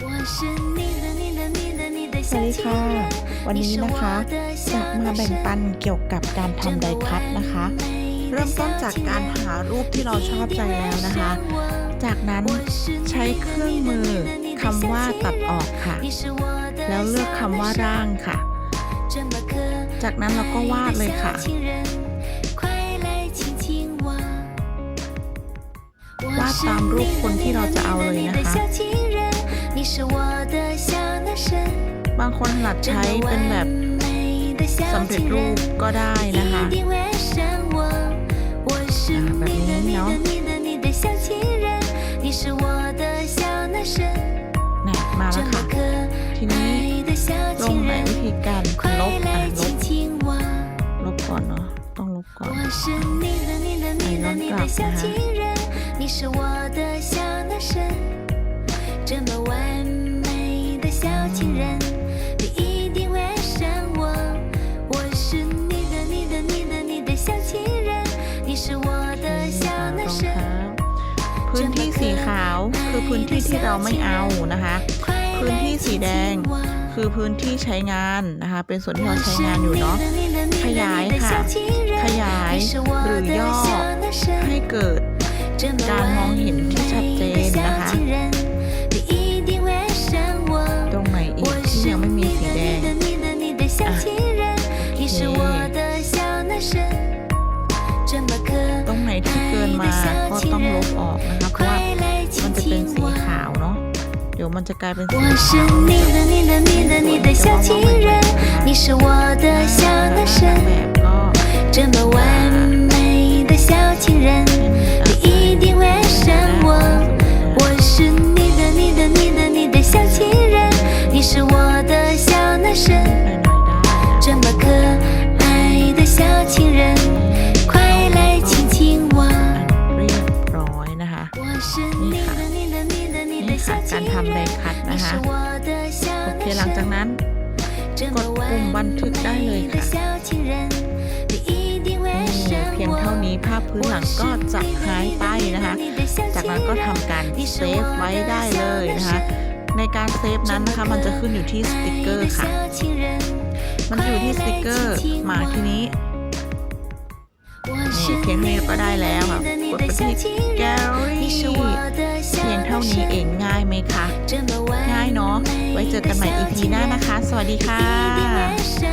สวัสดีค่ะ วันนี้นะคะจะมาแบ่งปันเกี่ยวกับการทำไดคัตนะคะ เริ่มต้นจากการหารูปที่เราชอบใจแล้วนะคะ จากนั้นใช้เครื่องมือคำว่าตัดออกค่ะ แล้วเลือกคำว่าร่างค่ะ จากนั้นเราก็วาดเลยค่ะวาดตามรูปคนที่เราจะเอาเลยนะคะ บางคนถนัดใช้เป็นแบบสำเร็จรูปก็ได้นะคะ แบบนี้เนาะแหนมาแล้วค่ะ ทีนี้ลงไหนวิธีการลบอ่ะลบลบก่อนเนาะ ต้องลบก่อน 我是你的你的你的你的小情 情人，你一定会爱上我。我是你的你的你的你的小情人，你是我的小 ร 男 อง 神 เท้า。พื้นที่สีขาวคือพื้นที่ที่เราไม่เอานะคะ พื้นที่สีแดงคือพื้นที่ใช้งานนะคะ เป็นส่วนที่เราใช้งานอยู่เนาะ ขยายค่ะ ขยายหรือย่อให้เกิด การมองเห็น ต้องลบออกนะคะ เพราะว่ามันจะเป็นสีขาวเนาะ เดี๋ยวมันจะกลายเป็นสี 我是 ขาว 你的你的你的你的小情人，你是我的小男神， แบบก็ 这么完美的小情人， นะคะโอเคหลังจากนั้นกดปุ่มบันทึกได้เลยค่ะเพียงเท่านี้ภาพพื้นหลังก็จะหายไปนะคะ จากนั้นก็ทำการเซฟไว้ได้เลยนะคะ ในการเซฟนั้นนะคะมันจะขึ้นอยู่ที่สติกเกอร์ค่ะ มันอยู่ที่สติกเกอร์มาที่นี้นี่เพียงนี้ก็ได้แล้วค่ะ กดไปที่ Gallery ไว้เจอกันใหม่ EP หน้านะคะ สวัสดีค่ะ